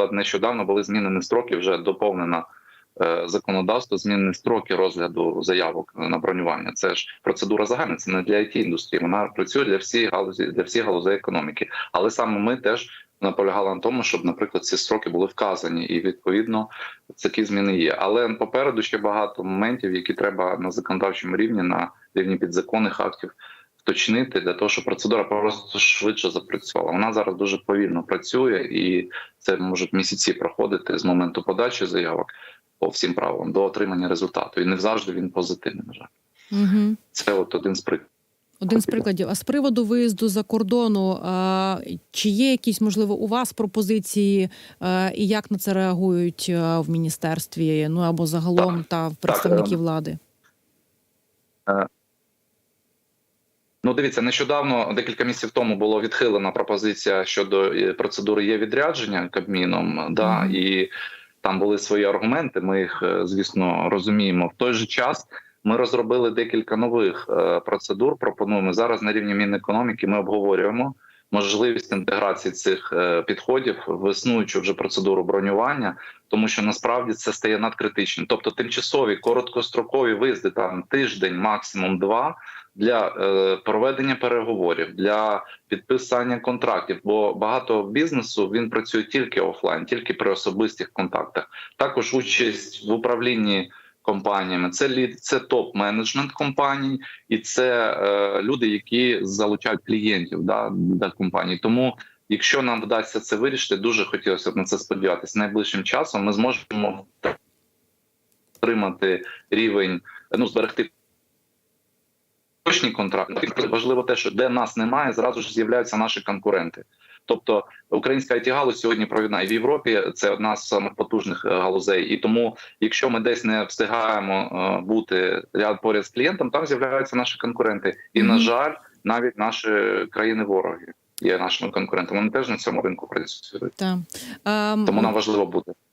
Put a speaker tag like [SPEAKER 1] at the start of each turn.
[SPEAKER 1] наприклад, нещодавно були змінені строки, вже доповнено е, законодавство, змінені строки розгляду заявок на бронювання. Це ж процедура загальна, це не для it індустрії. Вона працює для всіх галузі, для всіх галузей економіки. Але саме ми теж наполягали на тому, щоб, наприклад, ці строки були вказані, і відповідно такі зміни є. Але попереду ще багато моментів, які треба на законодавчому рівні, на рівні підзаконних актів вточнити для того, щоб процедура просто швидше запрацювала. Вона зараз дуже повільно працює, і це можуть місяці проходити з моменту подачі заявок по всім правилам до отримання результату. І не завжди він позитивний. На жаль,
[SPEAKER 2] Угу.
[SPEAKER 1] це от один з прикладів.
[SPEAKER 2] Один з прикладів. А з приводу виїзду за кордону, чи є якісь можливо у вас пропозиції, і як на це реагують в міністерстві? Ну або загалом та в представників влади?
[SPEAKER 1] Ну, дивіться, нещодавно, декілька місяців тому було відхилена пропозиція щодо е, процедури є відрядження Кабміном. Да, і там були свої аргументи. Ми їх, е, звісно, розуміємо. В той же час ми розробили декілька нових е, процедур. Пропонуємо зараз на рівні Мінекономіки. Ми обговорюємо можливість інтеграції цих е, підходів в існуючу вже процедуру бронювання, тому що насправді це стає надкритичним. Тобто, тимчасові короткострокові виїзди там тиждень, максимум два для е, проведення переговорів, для підписання контрактів. Бо багато бізнесу він працює тільки офлайн, тільки при особистих контактах. Також участь в управлінні компаніями. Це лід, це топ-менеджмент компаній, і це е, люди, які залучають клієнтів да, для компаній. Тому. Якщо нам вдасться це вирішити, дуже хотілося б на це сподіватися. Найближчим часом ми зможемо отримати рівень, ну зберегти точні контракти. Важливо те, що де нас немає, зразу ж з'являються наші конкуренти. Тобто українська it галузь сьогодні провідна і в Європі це одна з самих потужних е, галузей. І тому, якщо ми десь не встигаємо е, бути ряд поряд з клієнтом, там з'являються наші конкуренти. І на жаль, навіть наші країни-вороги є нашими конкурентами. Вони теж на цьому ринку працюють.
[SPEAKER 2] Та ем,
[SPEAKER 1] Тому нам важливо бути.